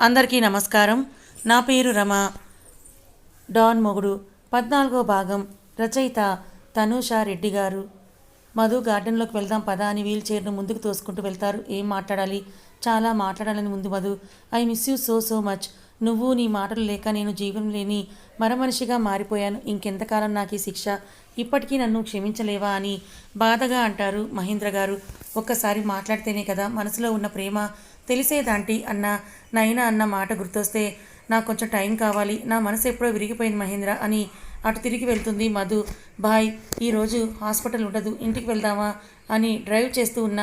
అందరికీ నమస్కారం. నా పేరు రమ. డాన్ మొగుడు. పద్నాలుగో భాగం. రచయిత తనూష రెడ్డి గారు. మధు గార్డెన్లోకి వెళ్దాం పదా అని వీల్ చైర్ను ముందుకు తోసుకుంటూ వెళ్తారు. ఏం మాట్లాడాలి? చాలా మాట్లాడాలని ముందు Madhu. I miss you so so much. నువ్వు నీ మాటలు లేక నేను జీవం లేని మరమనిషిగా మారిపోయాను. ఇంకెంతకాలం నాకు ఈ శిక్ష? ఇప్పటికీ నన్ను క్షమించలేవా అని బాధగా అంటారు మహేంద్ర గారు. ఒక్కసారి మాట్లాడితేనే కదా మనసులో ఉన్న ప్రేమ తెలిసేదాంటి అన్న నైనా అన్న మాట గుర్తొస్తే నాకు కొంచెం టైం కావాలి నా మనసు ఎప్పుడో విరిగిపోయింది మహేంద్ర అని అటు తిరిగి వెళ్తుంది మధు. బాయ్ ఈరోజు హాస్పిటల్ ఉండదు ఇంటికి వెళ్దామా అని డ్రైవ్ చేస్తూ ఉన్న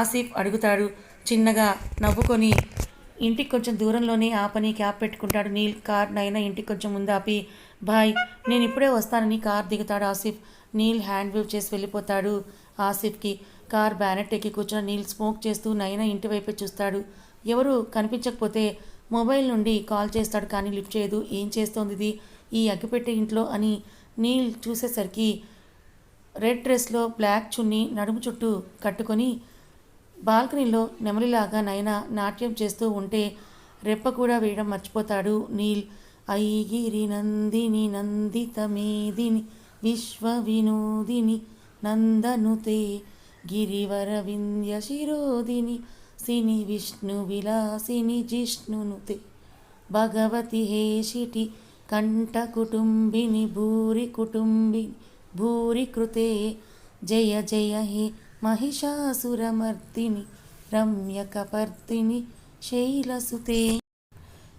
ఆసిఫ్ అడుగుతాడు. చిన్నగా నవ్వుకొని ఇంటికి కొంచెం దూరంలోనే ఆపని క్యాబ్ పెట్టుకుంటాడు నీల్ కార్ నైనా ఇంటికి కొంచెం ముందు ఆపి. బాయ్ నేను ఇప్పుడే వస్తానని కార్ దిగుతాడు ఆసిఫ్. నీల్ హ్యాండ్ వేవ్ చేసి వెళ్ళిపోతాడు ఆసిఫ్కి. కార్ బ్యానెట్ ఎక్కి కూర్చొని నీల్ స్మోక్ చేస్తూ నైనా ఇంటి వైపే చూస్తాడు. ఎవరు కనిపించకపోతే మొబైల్ నుండి కాల్ చేస్తాడు కానీ లిఫ్ట్ చేయదు. ఏం చేస్తోంది ఇది? ఈ అగ్గిపెట్టె ఇంట్లో అని నీల్ చూసేసరికి రెడ్ డ్రెస్లో బ్లాక్ చున్నీ నడుము చుట్టూ కట్టుకొని బాల్కనీలో నెమలిలాగా నయన నాట్యం చేస్తూ ఉంటే రెప్ప కూడా వేయడం మర్చిపోతాడు. నీల్ ఐగిరి నందిని నందితమేదిని విశ్వ వినోదిని నందనుతే గిరివర వింధ్య శిరోదిని సిని విష్ణు విలాసిని జిష్ణునుతే భగవతి హేషిటి కంఠ కుటుంబిని భూరి కుటుంబిని భూరి కృతే. జయ జయ హే మహిషాసురమర్దిని రమ్యకపర్దిని శైలసుతే.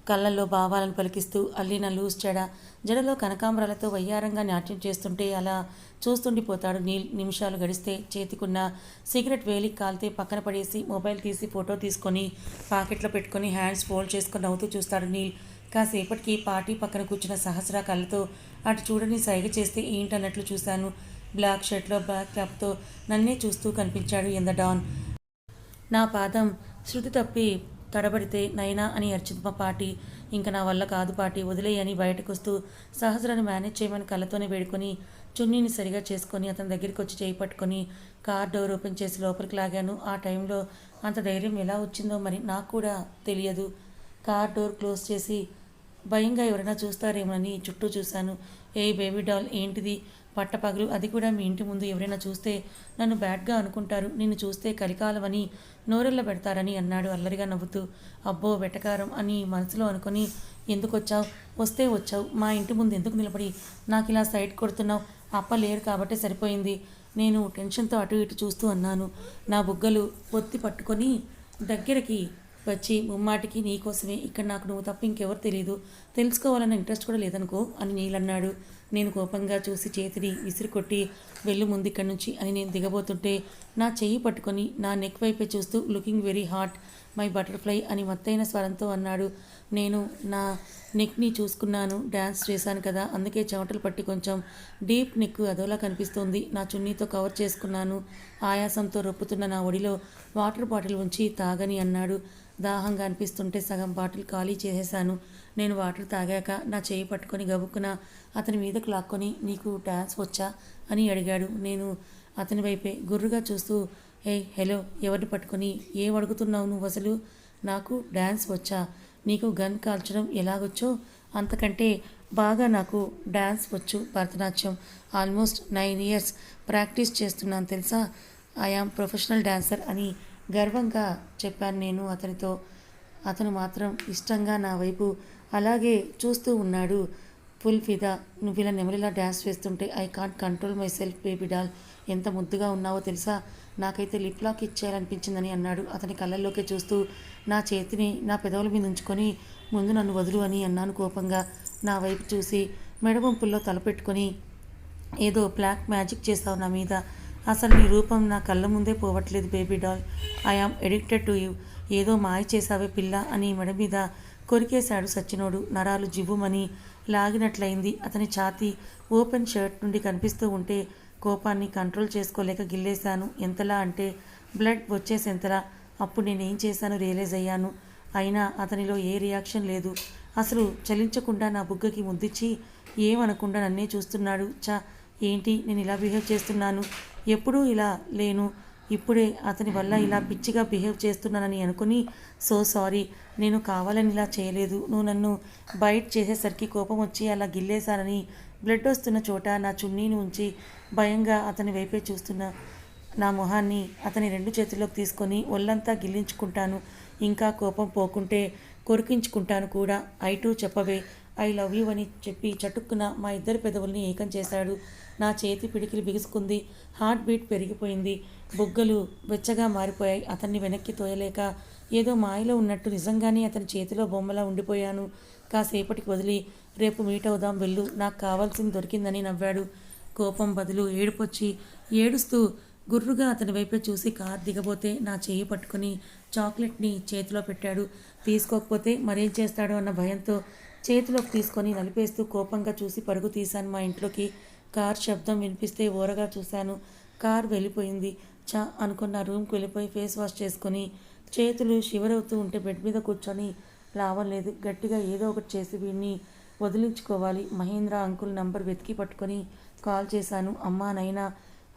కళ్ళల్లో భావాలను పలికిస్తూ అల్లిన లూజ్ చెడ జడలో కనకాంబరాలతో వయ్యారంగా నాట్యం చేస్తుంటే అలా చూస్తుండిపోతాడు నీల్ నిమిషాలు గడిస్తే చేతికున్న సిగరెట్ వేలి కాల్తే పక్కన పడేసి మొబైల్ తీసి ఫోటో తీసుకొని పాకెట్లో పెట్టుకొని హ్యాండ్స్ ఫోల్డ్ చేసుకొని నవ్వుతూ చూస్తాడు నీల్. కాసేపటికి పార్టీ పక్కన కూర్చున్న సహస్ర కళ్ళతో అటు చూడని సైగ చేస్తే ఏంటన్నట్లు చూశాను. బ్లాక్ షర్ట్లో బ్లాక్ క్యాప్తో నన్నే చూస్తూ కనిపించాడు ఎంద డాన్ నా పాదం శృతి తప్పి తడబడితే నైనా అని అర్చితమ్మ పాటి ఇంక నా వల్ల కాదు పాటి వదిలేయని బయటకొస్తూ సహస్రాన్ని మేనేజ్ చేయమని కళ్ళతోనే వేడుకొని చున్నీని సరిగా చేసుకొని అతని దగ్గరికి వచ్చి చేయి పట్టుకొని కార్ డోర్ ఓపెన్ చేసి లోపలికి లాగాను. ఆ టైంలో అంత ధైర్యం ఎలా వచ్చిందో మరి నాకు కూడా తెలియదు. కార్ డోర్ క్లోజ్ చేసి భయంగా ఎవరైనా చూస్తారేమోనని చుట్టూ చూశాను. ఏ బేబీ డాల్ ఏంటిది? పట్టపగలు. అది కూడా మీ ఇంటి ముందు ఎవరైనా చూస్తే నన్ను బ్యాడ్గా అనుకుంటారు. నిన్ను చూస్తే కలికాలమని నోరెళ్ళ పెడతారని అన్నాడు అల్లరిగా నవ్వుతూ. అబ్బో వెటకారం అని మనసులో అనుకొని ఎందుకు వచ్చావు వస్తే వచ్చావు. మా ఇంటి ముందు ఎందుకు నిలబడి నాకు ఇలా సైడ్ కొడుతున్నావు? అప్ప లేరు కాబట్టి సరిపోయింది. నేను టెన్షన్తో అటు ఇటు చూస్తూ అన్నాను. నా బుగ్గలు పొత్తి పట్టుకొని దగ్గరికి వచ్చి ముమ్మాటికి నీకోసమే. ఇక్కడ నాకు నువ్వు తప్ప ఇంకెవరు తెలియదు తెలుసుకోవాలన్న ఇంట్రెస్ట్ కూడా లేదనుకో అని నీలన్నాడు నేను కోపంగా చూసి చేతిని విసిరి కొట్టి వెళ్ళు ముందు ఇక్కడి నుంచి అని నేను దిగబోతుంటే నా చెయ్యి పట్టుకొని నా నెక్ వైపే చూస్తూ looking very hot my butterfly అని మత్తైన స్వరంతో అన్నాడు. నేను నా నెక్ని చూసుకున్నాను డ్యాన్స్ చేశాను కదా అందుకే చెమటలు పట్టి కొంచెం డీప్ నెక్ అదోలా కనిపిస్తోంది. నా చున్నీతో కవర్ చేసుకున్నాను ఆయాసంతో రొప్పుతున్న నా ఒడిలో వాటర్ బాటిల్ ఉంచి తాగని అన్నాడు. దాహంగా అనిపిస్తుంటే సగం బాటిల్ ఖాళీ చేసేశాను. నేను వాటర్ తాగాక నా చేయి పట్టుకొని గబుక్కున అతని మీదకు లాక్కొని నీకు డ్యాన్స్ వచ్చా? అని అడిగాడు. నేను అతని వైపే గుర్రుగా చూస్తూ ఏ హలో ఎవరిని పట్టుకొని ఏం అడుగుతున్నావు నువ్వు అసలు? నాకు డ్యాన్స్ వచ్చా? నీకు గన్ కాల్చడం ఎలాగొచ్చో? అంతకంటే బాగా నాకు డ్యాన్స్ వచ్చు Bharatanatyam. Almost nine years practice చేస్తున్నాను తెలుసా? ఐ యామ్ ప్రొఫెషనల్ డ్యాన్సర్ అని గర్వంగా చెప్పాను నేను అతనితో. అతను మాత్రం ఇష్టంగా నా వైపు అలాగే చూస్తూ ఉన్నాడు. ఫుల్ ఫిదా. నువ్వు ఇలా నెమలిలా డ్యాన్స్ వేస్తుంటే I can't control myself baby doll. ఎంత ముద్దుగా ఉన్నావో తెలుసా? నాకైతే లిప్ లాక్ ఇచ్చేయాలనిపించిందని అన్నాడు. అతని కళ్ళల్లోకి చూస్తూ నా చేతిని నా పెదవుల మీద ఉంచుకొని ముందు నన్ను వదులు అని అన్నాను కోపంగా. నా వైపు చూసి మెడవంపుల్లో తలపెట్టుకొని ఏదో బ్లాక్ మ్యాజిక్ చేస్తావు నా మీద. అసలు నీ రూపం నా కళ్ళ ముందే పోవట్లేదు baby doll. I am addicted to you. ఏదో మాయ చేసావే పిల్ల అని మెడ మీద కొరికేశాడు సచ్చినోడు. నరాలు జివ్వుమని లాగినట్లయింది. అతని ఛాతీ ఓపెన్ షర్ట్ నుండి కనిపిస్తూ ఉంటే కోపాన్ని కంట్రోల్ చేసుకోలేక గిల్లేశాను. ఎంతలా అంటే బ్లడ్ వచ్చేసెంతలా. అప్పుడు నేనేం చేశాను రియలైజ్ అయ్యాను. అయినా అతనిలో ఏ రియాక్షన్ లేదు. అసలు చలించకుండా నా బుగ్గకి ముద్దిచ్చి ఏమనకుండా నన్నే చూస్తున్నాడు. చా ఏంటి? నేను ఇలా బిహేవ్ చేస్తున్నాను. ఎప్పుడూ ఇలా లేను. ఇప్పుడే అతని వల్ల ఇలా పిచ్చిగా బిహేవ్ చేస్తున్నానని అనుకుని సో సారీ నేను కావాలని ఇలా చేయలేదు. నువ్వు నన్ను బయట చేసేసరికి కోపం వచ్చి అలా గిల్లేశానని బ్లడ్ వస్తున్న చోట నా చున్నీని ఉంచి భయంగా అతని వైపే చూస్తున్నా నా మొహాన్ని అతని రెండు చేతుల్లోకి తీసుకొని ఒళ్ళంతా గిల్లించుకుంటాను. ఇంకా కోపం పోకుంటే కొరికించుకుంటాను కూడా. ఐ టూ చెప్పవే. ఐ లవ్ యూ అని చెప్పి చటుక్కున మా ఇద్దరి పెదవుల్ని ఏకం చేశాడు. నా చేతి పిడికిలి బిగుసుకుంది. హార్ట్ బీట్ పెరిగిపోయింది. బుగ్గలు వెచ్చగా మారిపోయాయి. అతన్ని వెనక్కి తోయలేక ఏదో మాయలో ఉన్నట్టు నిజంగానే అతని చేతిలో బొమ్మలా ఉండిపోయాను. కాసేపటికి వదిలి రేపు మీట్ అవుదాం వెళ్ళు. నాకు కావాల్సింది దొరికిందని నవ్వాడు. కోపం బదులు ఏడుపొచ్చి ఏడుస్తూ గుర్రుగా అతని వైపే చూసి కార్ దిగబోతే నా చేయి పట్టుకుని చాక్లెట్ని చేతిలో పెట్టాడు. తీసుకోకపోతే మరేం చేస్తాడో అన్న భయంతో చేతిలోకి తీసుకొని నలిపేస్తూ కోపంగా చూసి పరుగు తీశాను మా ఇంట్లోకి. కార్ శబ్దం వినిపిస్తే ఓరగా చూశాను. కార్ వెళ్ళిపోయింది. చా అనుకున్న రూమ్కి వెళ్ళిపోయి ఫేస్ వాష్ చేసుకొని చేతులు షివరవుతూ ఉంటే బెడ్ మీద కూర్చొని లాభం లేదు. గట్టిగా ఏదో ఒకటి చేసి వీడిని వదిలించుకోవాలి. మహేంద్ర అంకుల్ నంబర్ వెతికి పట్టుకొని కాల్ చేశాను. అమ్మా నైనా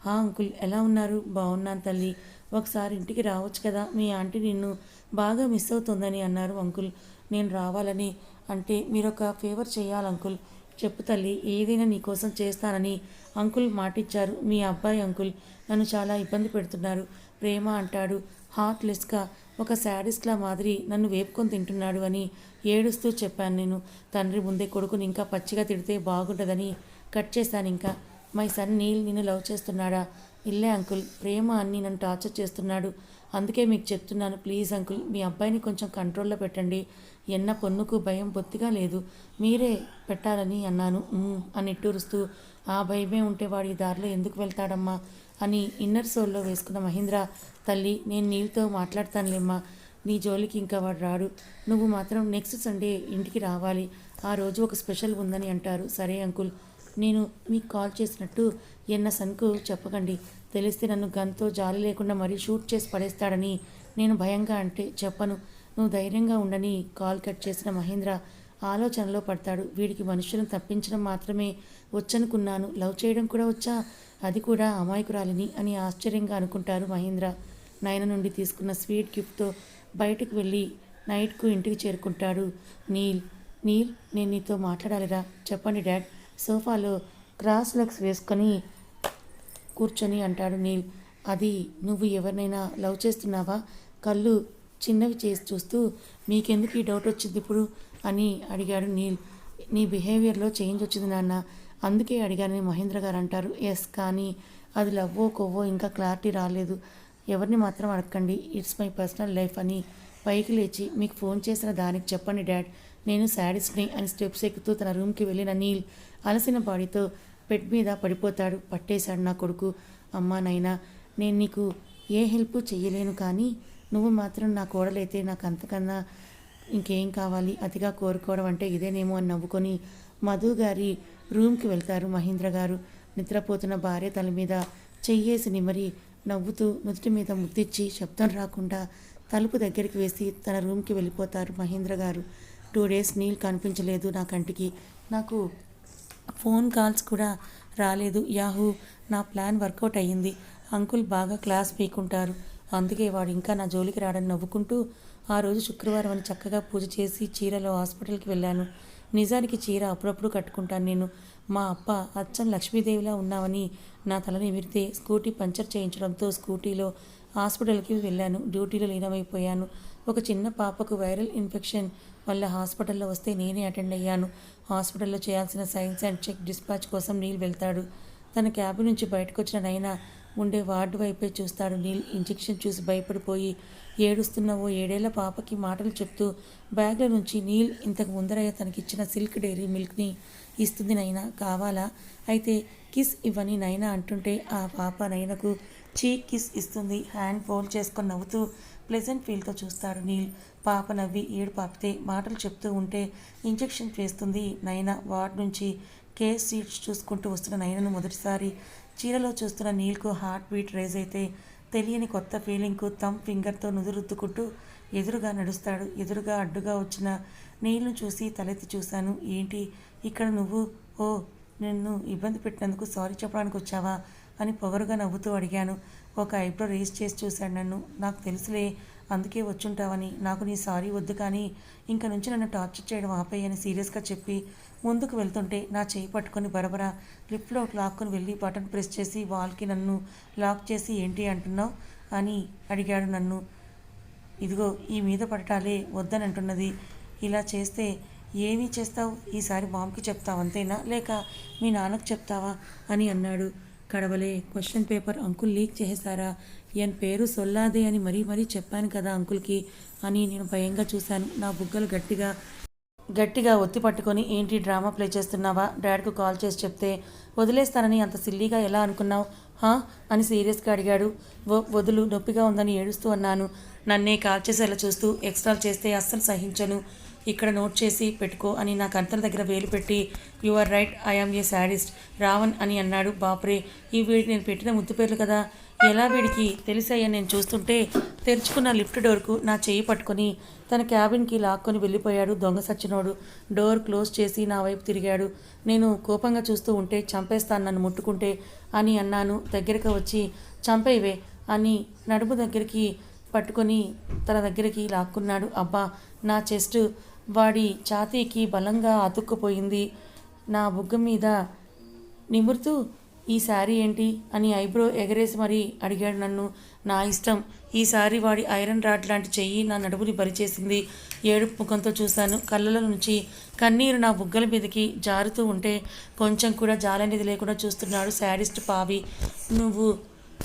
హా అంకుల్ ఎలా ఉన్నారు? బాగున్నాను తల్లి. ఒకసారి ఇంటికి రావచ్చు కదా? మీ ఆంటీ నిన్ను బాగా మిస్ అవుతుందని అన్నారు అంకుల్. నేను రావాలని అంటే మీరు ఒక ఫేవర్ చేయాలి అంకుల్. చెప్పు తల్లి ఏదైనా నీకోసం చేస్తానని అంకుల్ మాటిచ్చారు. మీ అబ్బాయి అంకుల్ నన్ను చాలా ఇబ్బంది పెడుతున్నారు. ప్రేమ అంటాడు. హార్ట్లెస్గా ఒక శాడిస్ట్లా మాదిరి నన్ను వేపుకొని తింటున్నాడు అని ఏడుస్తూ చెప్పాను నేను. తండ్రి ముందే కొడుకుని ఇంకా పచ్చిగా తిడితే బాగుంటుందని కట్ చేశాను ఇంకా. మై సన్ నీల్ నిన్ను లవ్ చేస్తున్నాడా? ఇల్లే అంకుల్ ప్రేమ అన్ని నన్ను టార్చర్ చేస్తున్నాడు. అందుకే మీకు చెప్తున్నాను ప్లీజ్ అంకుల్ మీ అబ్బాయిని కొంచెం కంట్రోల్లో పెట్టండి. ఎన్న పొన్నుకు భయం బొత్తిగా లేదు. మీరే పెట్టాలని అన్నాను. అని నిట్టూరుస్తూ ఆ భయమే ఉంటే వాడు ఈ దారిలో ఎందుకు వెళ్తాడమ్మా? అని ఇన్నర్ సోల్లో వేసుకున్న మహేంద్ర తల్లి నేను నీళ్ళతో మాట్లాడతానులేమ్మా. నీ జోలికి ఇంకా వాడు రాడు. నువ్వు మాత్రం నెక్స్ట్ సండే ఇంటికి రావాలి. ఆ రోజు ఒక స్పెషల్ ఉందని అంటారు. సరే అంకుల్ నేను మీకు కాల్ చేసినట్టు ఎన్న సన్కు చెప్పకండి. తెలిస్తే నన్ను గన్తో జాలి లేకుండా మరీ షూట్ చేసి పడేస్తాడని నేను భయంగా అంటే చెప్పను. నువ్వు ధైర్యంగా ఉండని కాల్ కట్ చేసిన మహేంద్ర ఆలోచనలో పడతాడు. వీడికి మనుషులను తప్పించడం మాత్రమే వచ్చనుకున్నాను. లవ్ చేయడం కూడా వచ్చా? అది కూడా అమాయకురాలిని అని ఆశ్చర్యంగా అనుకుంటారు మహేంద్ర. నయన నుండి తీసుకున్న స్వీట్ గిఫ్ట్తో బయటకు వెళ్ళి నైట్కు ఇంటికి చేరుకుంటాడు. నీల్ నీల్ నేను నీతో మాట్లాడాలిరా. చెప్పండి డాడ్. సోఫాలో క్రాస్ లెగ్స్ వేసుకొని కూర్చొని అంటాడు నీల్. అది నువ్వు ఎవరినైనా లవ్ చేస్తున్నావా? కళ్ళు చిన్నవి చేసి చూస్తూ మీకెందుకు ఈ డౌట్ వచ్చింది ఇప్పుడు? అని అడిగాడు నీల్. నీ బిహేవియర్లో చేంజ్ వచ్చింది నాన్న. అందుకే అడిగానని మహేంద్ర గారు అంటారు. ఎస్ కానీ అది లవ్వో కొవ్వో ఇంకా క్లారిటీ రాలేదు. ఎవరిని మాత్రం అడగండి ఇట్స్ మై పర్సనల్ లైఫ్ అని పైకి లేచి మీకు ఫోన్ చేసిన దానికి చెప్పండి డాడ్. నేను శాడిస్ట్ని అని స్టెప్స్ ఎక్కుతూ తన రూమ్కి వెళ్ళిన నీల్ అలసిన బాడీతో బెడ్ మీద పడిపోతాడు. పట్టేశాడు నా కొడుకు. అమ్మా నైనా నేను నీకు ఏ హెల్ప్ చెయ్యలేను కానీ నువ్వు మాత్రం నా కోడలైతే నాకు అంతకన్నా ఇంకేం కావాలి? అతిగా కోరుకోవడం అంటే ఇదేనేమో అని నవ్వుకొని మధు గారి రూమ్కి వెళ్తారు మహేంద్ర గారు. నిద్రపోతున్న భార్య తల మీద చెయ్యేసి నిమరి నవ్వుతూ నుదుటి మీద ముద్దిచ్చి శబ్దం రాకుండా తలుపు దగ్గరికి వేసి తన రూమ్కి వెళ్ళిపోతారు మహేంద్ర గారు. టూ డేస్ నీళ్ళు కనిపించలేదు నా కంటికి. నాకు ఫోన్ కాల్స్ కూడా రాలేదు. యాహూ నా ప్లాన్ వర్కౌట్ అయ్యింది. అంకుల్ బాగా క్లాస్ పీకుంటారు. అందుకే వాడు ఇంకా నా జోలికి రాడని నవ్వుకుంటూ ఆ రోజు శుక్రవారం అని చక్కగా పూజ చేసి చీరలో హాస్పిటల్కి వెళ్ళాను. నిజానికి చీర అప్పుడప్పుడు కట్టుకుంటాను నేను. మా అప్ప అచ్చం లక్ష్మీదేవిలా ఉన్నావని నా తలని ఎమిరితే స్కూటీ పంచర్ చేయించడంతో స్కూటీలో హాస్పిటల్కి వెళ్ళాను. డ్యూటీలో లీనమైపోయాను. ఒక చిన్న పాపకు వైరల్ ఇన్ఫెక్షన్ వల్ల హాస్పిటల్లో వస్తే నేనే అటెండ్ అయ్యాను. హాస్పిటల్లో చేయాల్సిన సైన్స్ అండ్ చెక్ డిస్పాచ్ కోసం నీల్ వెళ్తాడు. తన క్యాబ్ నుంచి బయటకు వచ్చిన నైనా ఉండే వార్డు వైపే చూస్తాడు. నీల్ ఇంజెక్షన్ చూసి భయపడిపోయి ఏడుస్తున్న ఓ ఏడేళ్ళ పాపకి మాటలు చెప్తూ బ్యాగ్ల నుంచి నీల్ ఇంతకు ముందరయ్య తనకిచ్చిన సిల్క్ డైరీ మిల్క్ని ఇస్తుంది నైనా. కావాలా? అయితే కిస్ ఇవ్వని నైనా అంటుంటే ఆ పాప నైనకు చీ కిస్ ఇస్తుంది. హ్యాండ్ ఫోల్డ్ చేసుకొని నవ్వుతూ ప్లెజెంట్ ఫీల్తో చూస్తాడు నీల్. పాప నవ్వి ఏడు పాపితే మాటలు చెప్తూ ఉంటే ఇంజెక్షన్ వేస్తుంది నైనా వార్డ్ నుంచి కేస్ సీట్స్ చూసుకుంటూ వస్తున్న నయనను మొదటిసారి చీరలో చూస్తున్న నీల్కు హార్ట్ బీట్ రైజ్ అయితే తెలియని కొత్త ఫీలింగ్కు తమ్ ఫింగర్తో నుదురుద్దుకుంటూ ఎదురుగా నడుస్తాడు. ఎదురుగా అడ్డుగా వచ్చిన నీళ్ళను చూసి తలెత్తి చూశాను. ఏంటి? ఇక్కడ నువ్వు? ఓ నిన్ను ఇబ్బంది పెట్టినందుకు సారీ చెప్పడానికి వచ్చావా? అని పొగరుగా నవ్వుతూ అడిగాను. ఒక ఐబ్రో రేస్ చేసి చూశాడు నన్ను. నాకు తెలుసులే అందుకే వచ్చుంటావని. నాకు నీ సారీ వద్దు కానీ ఇంక నుంచి నన్ను టార్చర్ చేయడం ఆపేయని సీరియస్గా చెప్పి ముందుకు వెళ్తుంటే నా చేయి పట్టుకొని బరబరా లిఫ్ట్లో లాక్కుని వెళ్ళి బటన్ ప్రెస్ చేసి వాల్కి నన్ను లాక్ చేసి ఏంటి అంటున్నావు? అని అడిగాడు నన్ను. ఇదిగో ఈ మీద పడటాలే వద్దని అంటున్నది. ఇలా చేస్తే ఏమీ చేస్తావు? ఈసారి మామ్కి చెప్తావు అంతేనా? లేక మీ నాన్నకు చెప్తావా? అని అన్నాడు. కడవలే క్వశ్చన్ పేపర్ అంకుల్ లీక్ చేసేసారా ఎన్ పేరు సొల్లాదే అని మరీ మరీ చెప్పాను కదా అంకుల్కి అని నేను భయంగా చూశాను. నా బుగ్గలు గట్టిగా గట్టిగా ఒత్తి పట్టుకొని ఏంటి డ్రామా ప్లే చేస్తున్నావా? డాడ్కు కాల్ చేసి చెప్తే వదిలేస్తానని అంత సిల్లీగా ఎలా అనుకున్నావు? హా? అని సీరియస్గా అడిగాడు. వదులు నొప్పిగా ఉందని ఏడుస్తూ అన్నాను. నన్నే కాల్ చేసేలా చూస్తూ ఎక్స్ట్రాల్ చేస్తే అస్సలు సహించను. ఇక్కడ నోట్ చేసి పెట్టుకో అని నా కంతల దగ్గర వేలు పెట్టి you are right I am a sadist Ravan అని అన్నాడు. బాప్రే ఈ వీడికి నేను పెట్టిన ముద్దు పేర్లు కదా. ఎలా వీడికి తెలిసాయని నేను చూస్తుంటే తెరుచుకున్న లిఫ్ట్ డోర్కు నా చేయి పట్టుకొని తన క్యాబిన్కి లాక్కొని వెళ్ళిపోయాడు దొంగ సచ్చినోడు. డోర్ క్లోజ్ చేసి నా వైపు తిరిగాడు. నేను కోపంగా చూస్తూ ఉంటే చంపేస్తాను నన్ను ముట్టుకుంటే అని అన్నాను. దగ్గరకు వచ్చి చంపేవే అని నడుము దగ్గరికి పట్టుకొని తన దగ్గరికి లాక్కున్నాడు. అబ్బా నా చెస్ట్ వాడి ఛాతీకి బలంగా అతుక్కుపోయింది. నా బుగ్గ మీద నిమురుతూ ఈ శారీ ఏంటి? అని ఐబ్రో ఎగరేసి మరీ అడిగాడు నన్ను. నా ఇష్టం. ఈ సారీ వాడి ఐరన్ రాడ్ లాంటి చెయ్యి నా నడుముని పరిచేసింది. ఏడుపు ముఖంతో చూశాను. కళ్ళలో నుంచి కన్నీరు నా బుగ్గల మీదకి జారుతూ ఉంటే కొంచెం కూడా జాలనేది లేకుండా చూస్తున్నాడు శాడిస్ట్ పావి. నువ్వు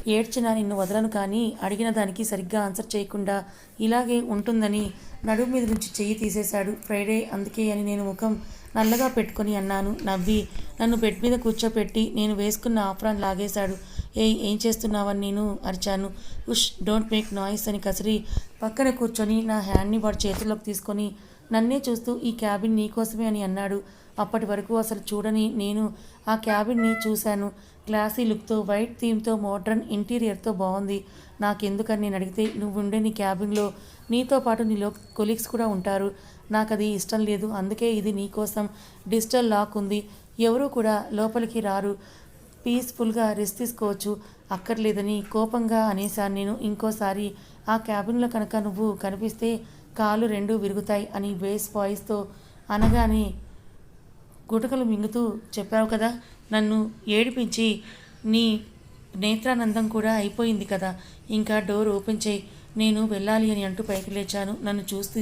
ఏడ్చినా నిన్ను వదలను కానీ అడిగిన దానికి సరిగ్గా ఆన్సర్ చేయకుండా ఇలాగే ఉంటుందని నడుము మీద నుంచి చెయ్యి తీసేశాడు ఫ్రైడే అందుకే అని నేను ముఖం నల్లగా పెట్టుకొని అన్నాను. నవ్వి నన్ను బెడ్ మీద కూర్చోపెట్టి నేను వేసుకున్న ఆఫ్రాన్ లాగేశాడు. ఏయ్ ఏం చేస్తున్నావని నేను అరిచాను. ఉష్ డోంట్ మేక్ నాయిస్ అని కసిరి పక్కన కూర్చొని నా హ్యాండ్ని వాడి చేతుల్లోకి తీసుకొని నన్నే చూస్తూ ఈ క్యాబిన్ నీకోసమే అని అన్నాడు. అప్పటి వరకు అసలు చూడని నేను ఆ క్యాబిన్ని చూశాను. క్లాసీ లుక్తో వైట్ థీమ్తో మోడ్రన్ ఇంటీరియర్తో బాగుంది నాకెందుకని నేను అడిగితే నువ్వు ఉండే నీ క్యాబిన్లో నీతో పాటు నీలో కొలీగ్స్ కూడా ఉంటారు. నాకు అది ఇష్టం లేదు. అందుకే ఇది నీకోసం డిజిటల్ లాక్ ఉంది. ఎవరూ కూడా లోపలికి రారు. పీస్ఫుల్గా రెస్ట్ తీసుకోవచ్చు. అక్కర్లేదని కోపంగా అనేసాను నేను. ఇంకోసారి ఆ క్యాబిన్లో కనుక నువ్వు కనిపిస్తే కాలు రెండు విరుగుతాయి అని బేస్ వాయిస్తో అనగానే గుటకలు మింగుతూ చెప్పావు కదా నన్ను ఏడిపించి నీ నేత్రానందం కూడా అయిపోయింది కదా. ఇంకా డోర్ ఓపెన్ చేయి. నేను వెళ్ళాలి అని అంటూ పైకి లేచాను. నన్ను చూస్తూ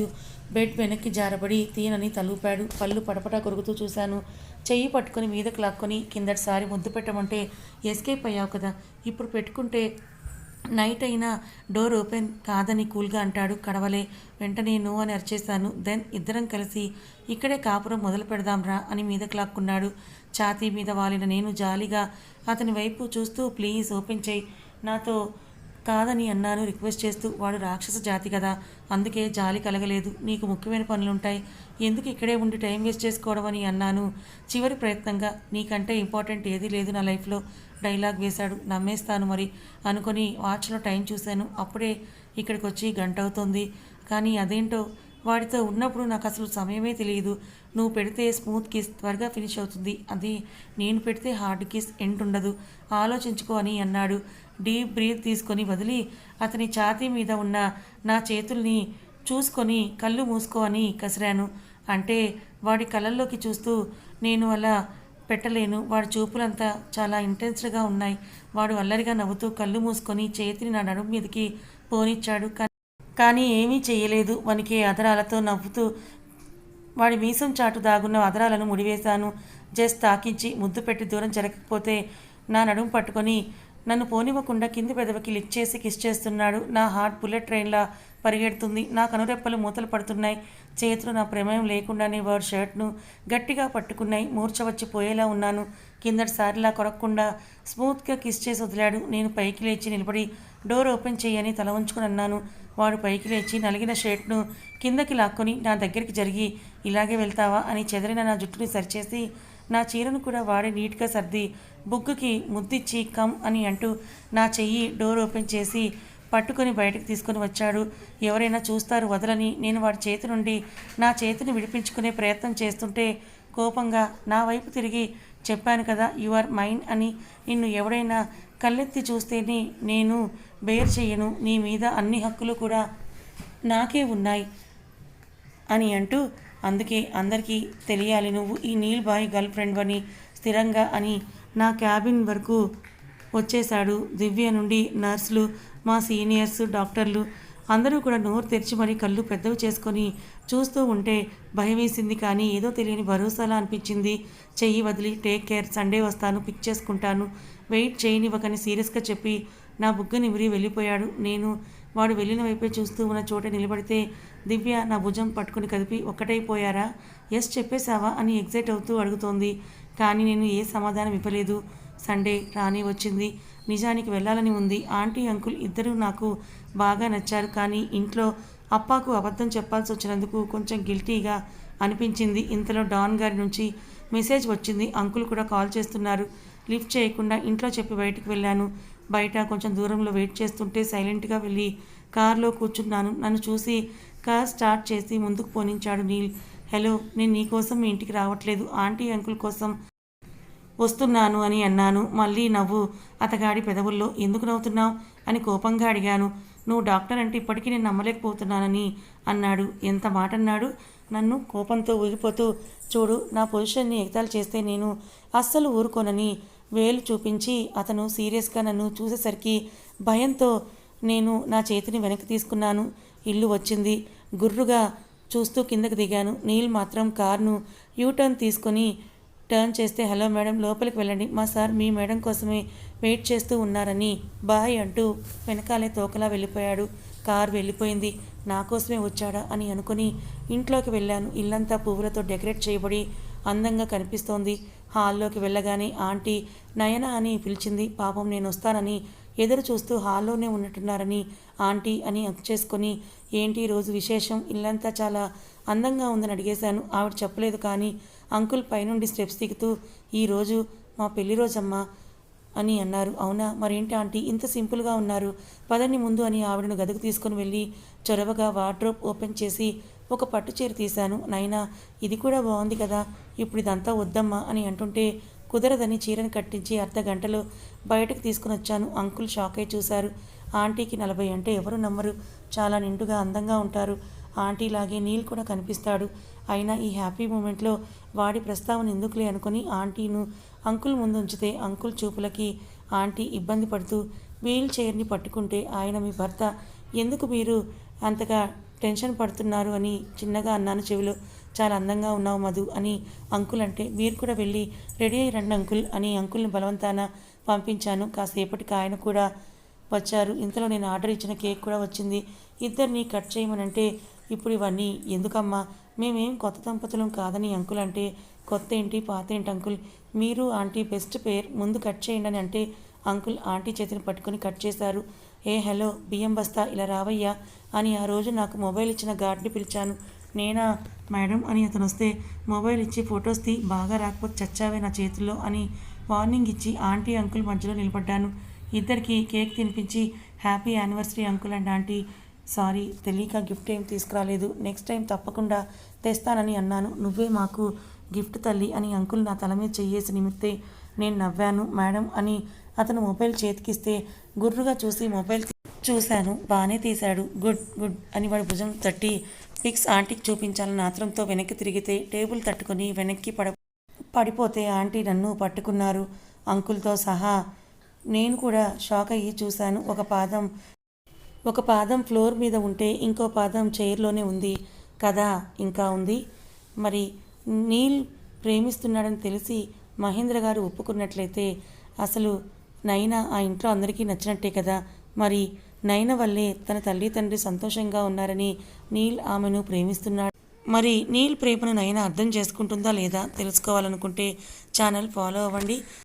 బెడ్ వెనక్కి జారబడి తీయనని తలూపాడు. పళ్ళు పడపటా కొరుకుతూ చూశాను. చెయ్యి పట్టుకొని మీదకు లాక్కొని కిందటిసారి ముద్దు పెట్టమంటే ఎస్కేప్ అయ్యావు కదా. ఇప్పుడు పెట్టుకుంటే నైట్ అయినా డోర్ ఓపెన్ కాదని కూల్గా అంటాడు. కడవలే వెంటనే నో అని అరిచేశాను. దెన్ ఇద్దరం కలిసి ఇక్కడే కాపురం మొదలు పెడదాంరా అని మీద క్లాక్కున్నాడు. ఛాతీ మీద వాలిన నేను జాలిగా అతని వైపు చూస్తూ ప్లీజ్ ఓపెన్ చేయి. నాతో కాదని అన్నాను రిక్వెస్ట్ చేస్తూ వాడు రాక్షస జాతి కదా. అందుకే జాలి కలగలేదు. నీకు ముఖ్యమైన పనులుంటాయి. ఎందుకు ఇక్కడే ఉండి టైం వేస్ట్ చేసుకోవడం అని అన్నాను. చివరి ప్రయత్నంగా నీకంటే ఇంపార్టెంట్ ఏదీ లేదు నా లైఫ్లో. డైలాగ్ వేశాడు. నమ్మేస్తాను మరి అనుకొని వాచ్లో టైం చూశాను. అప్పుడే ఇక్కడికి వచ్చి గంట అవుతుంది కానీ అదేంటో? వాడితో ఉన్నప్పుడు నాకు అసలు సమయమే తెలియదు. నువ్వు పెడితే స్మూత్ కిస్ త్వరగా ఫినిష్ అవుతుంది. అది నేను పెడితే హార్డ్ కిస్ ఎండ్ ఉండదు. ఆలోచించుకో అని అన్నాడు. డీప్ బ్రీత్ తీసుకొని వదిలి అతని ఛాతీ మీద ఉన్న నా చేతుల్ని చూసుకొని కళ్ళు మూసుకో అని కసిరాను. అంటే వాడి కళ్ళల్లోకి చూస్తూ నేను అలా పెట్టలేను. వాడి చూపులంతా చాలా ఇంటెన్స్డ్గా ఉన్నాయి. వాడు అల్లరిగా నవ్వుతూ కళ్ళు మూసుకొని చేతిని నా నడుము మీదకి పోనిచ్చాడు. కానీ ఏమీ చేయలేదు. వానికి అదరాలతో నవ్వుతూ వాడి మీసం చాటు దాగున్న అదరాలను ముడివేశాను. జస్ట్ తాకించి ముద్దు పెట్టి దూరం జరగకపోతే నా నడుము పట్టుకొని నన్ను పోనివ్వకుండా కింది పెదవికి లిఫ్ట్ చేసి కిస్ చేస్తున్నాడు. నా హార్ట్ బుల్లెట్ ట్రైన్లా పరిగెడుతుంది. నా కనురెప్పలు మూతలు పడుతున్నాయి. చేతులు నా ప్రమేయం లేకుండానే వాడి షర్ట్ను గట్టిగా పట్టుకున్నాయి. మూర్ఛ వచ్చి పోయేలా ఉన్నాను. కిందటిసారిలా కొరక్కుండా స్మూత్గా కిస్ చేసి వదిలాడు. నేను పైకి లేచి నిలబడి డోర్ ఓపెన్ చేయని తల ఉంచుకుని అన్నాను. వాడు పైకి లేచి నలిగిన షర్ట్ను కిందకి లాక్కొని నా దగ్గరికి జరిగి ఇలాగే వెళ్తావా? అని చెదిరిన నా జుట్టుని సరిచేసి నా చీరను కూడా వాడి నీట్గా సర్ది బుగ్గుకి ముద్దిచ్చి కమ్ అని అంటూ నా చెయ్యి డోర్ ఓపెన్ చేసి పట్టుకొని బయటకు తీసుకొని వచ్చాడు. ఎవరైనా చూస్తారు వదలని నేను వాడి చేతి నుండి నా చేతిని విడిపించుకునే ప్రయత్నం చేస్తుంటే కోపంగా నా వైపు తిరిగి చెప్పాను కదా యు ఆర్ మైన్ అని నిన్ను ఎవడైనా కళ్ళెత్తి చూస్తేనే నేను బేర్ చెయ్యను నీ మీద అన్ని హక్కులు కూడా నాకే ఉన్నాయి అని అంటూ అందుకే అందరికీ తెలియాలి నువ్వు ఈ నీల్ బాయ్ గర్ల్ ఫ్రెండ్ అని స్థిరంగా అని నా క్యాబిన్ వరకు వచ్చేశాడు. దివ్య నుండి నర్సులు మా సీనియర్స్ డాక్టర్లు అందరూ కూడా నోరు తెరిచి మరీ కళ్ళు పెద్దవి చేసుకొని చూస్తూ ఉంటే భయం వేసింది కానీ ఏదో తెలియని భరోసాలా అనిపించింది. చెయ్యి వదిలి టేక్ కేర్ సండే వస్తాను పిక్ చేసుకుంటాను. వెయిట్ చేయనివ్వకని సీరియస్గా చెప్పి నా బుగ్గ నిమిరి వెళ్ళిపోయాడు. నేను వాడు వెళ్ళిన వైపే చూస్తూ ఉన్న చోట నిలబడితే దివ్య నా భుజం పట్టుకుని కదిపి ఒక్కటైపోయారా? ఎస్ చెప్పేశావా? అని ఎగ్జైట్ అవుతూ అడుగుతోంది. కానీ నేను ఏ సమాధానం ఇవ్వలేదు. సండే రాని వచ్చింది. నిజానికి వెళ్ళాలని ఉంది. ఆంటీ అంకుల్ ఇద్దరూ నాకు బాగా నచ్చారు. కానీ ఇంట్లో అప్పాకు అబద్ధం చెప్పాల్సి వచ్చినందుకు కొంచెం గిల్టీగా అనిపించింది. ఇంతలో డాన్ గారి నుంచి మెసేజ్ వచ్చింది. అంకుల్ కూడా కాల్ చేస్తున్నారు. లిఫ్ట్ చేయకుండా ఇంట్లో చెప్పి బయటకు వెళ్ళాను. బయట కొంచెం దూరంలో వెయిట్ చేస్తుంటే సైలెంట్గా వెళ్ళి కార్లో కూర్చున్నాను. నన్ను చూసి కార్ స్టార్ట్ చేసి ముందుకు పోనించాడు నీల్. హలో నేను నీకోసం మీ ఇంటికి రావట్లేదు. ఆంటీ అంకుల్ కోసం వస్తున్నాను అని అన్నాను. మళ్ళీ నవ్వు. అతగాడి పెదవుల్లో ఎందుకు నవ్వుతున్నావు? అని కోపంగా అడిగాను. నువ్వు డాక్టర్ అంటే ఇప్పటికీ నేను నమ్మలేకపోతున్నానని అన్నాడు. ఎంత మాట అన్నాడు? నన్ను కోపంతో ఊగిపోతూ చూడు నా పొజిషన్ని ఎగతాలు చేస్తే నేను అస్సలు ఊరుకోనని వేలు చూపించి అతను సీరియస్గా నన్ను చూసేసరికి భయంతో నేను నా చేతిని వెనక్కి తీసుకున్నాను. ఇల్లు వచ్చింది. గుర్రుగా చూస్తూ కిందకు దిగాను. నీల్ మాత్రం కార్ను యూటర్న్ తీసుకొని టర్న్ చేస్తే హలో మేడం లోపలికి వెళ్ళండి. మా సార్ మీ మేడం కోసమే వెయిట్ చేస్తూ ఉన్నారని బాయ్ అంటూ వెనకాలే తోకలా వెళ్ళిపోయాడు. కార్ వెళ్ళిపోయింది. నా కోసమే వచ్చాడా? అని అనుకుని ఇంట్లోకి వెళ్ళాను. ఇల్లంతా పువ్వులతో డెకరేట్ చేయబడి అందంగా కనిపిస్తోంది. హాల్లోకి వెళ్ళగానే ఆంటీ నయన అని పిలిచింది. పాపం నేను వస్తానని ఎదురు చూస్తూ హాల్లోనే ఉన్నట్టున్నారని ఆంటీ అని అక్ చేసుకొని ఏంటి రోజు విశేషం? ఇల్లంతా చాలా అందంగా ఉందని అడిగేశాను. ఆవిడ చెప్పలేదు కానీ అంకుల్ పైనుండి స్టెప్స్ దిగుతూ ఈరోజు మా పెళ్ళి రోజమ్మా అని అన్నారు. అవునా? మరేంటి ఆంటీ? ఇంత సింపుల్గా ఉన్నారు. పదండి ముందు అని ఆవిడను గదికి తీసుకుని వెళ్ళి చొరవగా వార్డ్రోబ్ ఓపెన్ చేసి ఒక పట్టు చీర తీశాను. నైనా ఇది కూడా బాగుంది కదా. ఇప్పుడు ఇదంతా వద్దమ్మా అని అంటుంటే కుదరదని చీరను కట్టించి అర్ధ గంటలో బయటకు తీసుకుని వచ్చాను. అంకుల్ షాక్ అయి చూశారు. ఆంటీకి నలభై అంటే ఎవరు నమ్మరు. చాలా నిండుగా అందంగా ఉంటారు. ఆంటీలాగే నీల్ కూడా కనిపిస్తాడు. అయినా ఈ హ్యాపీ మూమెంట్లో వాడి ప్రస్తావన ఎందుకులే అనుకుని ఆంటీను అంకుల్ ముందు ఉంచితే అంకుల్ చూపులకి ఆంటీ ఇబ్బంది పడుతూ వీల్ చైర్ని పట్టుకుంటే ఆయన మీ భర్త ఎందుకు మీరు అంతగా టెన్షన్ పడుతున్నారు అని చిన్నగా అన్నాను చెవిలో. చాలా అందంగా ఉన్నావు మధు అని అంకుల్ అంటే మీరు కూడా వెళ్ళి రెడీ అయ్యి రండి అంకుల్ అని అంకుల్ని బలవంతాన పంపించాను. కాసేపటికి ఆయన కూడా వచ్చారు. ఇంతలో నేను ఆర్డర్ ఇచ్చిన కేక్ కూడా వచ్చింది. ఇద్దరిని కట్ చేయమనంటే ఇప్పుడు ఇవన్నీ ఎందుకమ్మా? మేమేం కొత్త దంపతులం కాదని అంకుల్ అంటే కొత్త ఏంటి పాత ఏంటి అంకుల్? మీరు ఆంటీ బెస్ట్ పేర్ ముందు కట్ చేయండి అని అంటే అంకుల్ ఆంటీ చేతిని పట్టుకొని కట్ చేశారు. ఏ హలో బియ్యం బస్తా ఇలా రావయ్యా? అని ఆ రోజు నాకు మొబైల్ ఇచ్చిన గార్డ్ని పిలిచాను. నేనా? మేడం అని అతను వస్తే మొబైల్ ఇచ్చి ఫొటోస్ తీ బాగా రాకపోతే చచ్చావే నా చేతుల్లో అని వార్నింగ్ ఇచ్చి ఆంటీ అంకుల్ మధ్యలో నిలబడ్డాను. ఇద్దరికి కేక్ తినిపించి happy anniversary uncle and aunty. Sorry తెలియక గిఫ్ట్ ఏం తీసుకురాలేదు. నెక్స్ట్ టైం తప్పకుండా తెస్తానని అన్నాను. నువ్వే మాకు గిఫ్ట్ తల్లి అని అంకుల్ నా తల మీద చెయ్యేసి నిమిత్తే నేను నవ్వాను. మేడం అని అతను మొబైల్ చేతికిస్తే గుర్రుగా చూసి మొబైల్ చూశాను. బాగానే తీశాడు. గుడ్ గుడ్ అని వాడు భుజం తట్టి పిక్స్ ఆంటీకి చూపించాలని ఆత్రంతో వెనక్కి తిరిగితే టేబుల్ తట్టుకొని వెనక్కి పడ పడిపోతే ఆంటీ నన్ను పట్టుకున్నారు. అంకుల్తో సహా నేను కూడా షాక్ అయ్యి చూశాను. ఒక పాదం ఒక పాదం ఫ్లోర్ మీద ఉంటే ఇంకో పాదం చైర్లోనే ఉంది కదా ఇంకా ఉంది. మరి నీల్ ప్రేమిస్తున్నాడని తెలిసి మహేంద్ర గారు ఒప్పుకున్నట్లయితే అసలు నైనా ఆ ఇంట్లో అందరికీ నచ్చినట్టే కదా? మరి నైన వల్లే తన తల్లి తండ్రి సంతోషంగా ఉన్నారని నీల్ ఆమెను ప్రేమిస్తున్నాడు. మరి నీల్ ప్రేమను నైనా అర్థం చేసుకుంటుందా లేదా తెలుసుకోవాలనుకుంటే ఛానల్ ఫాలో అవ్వండి.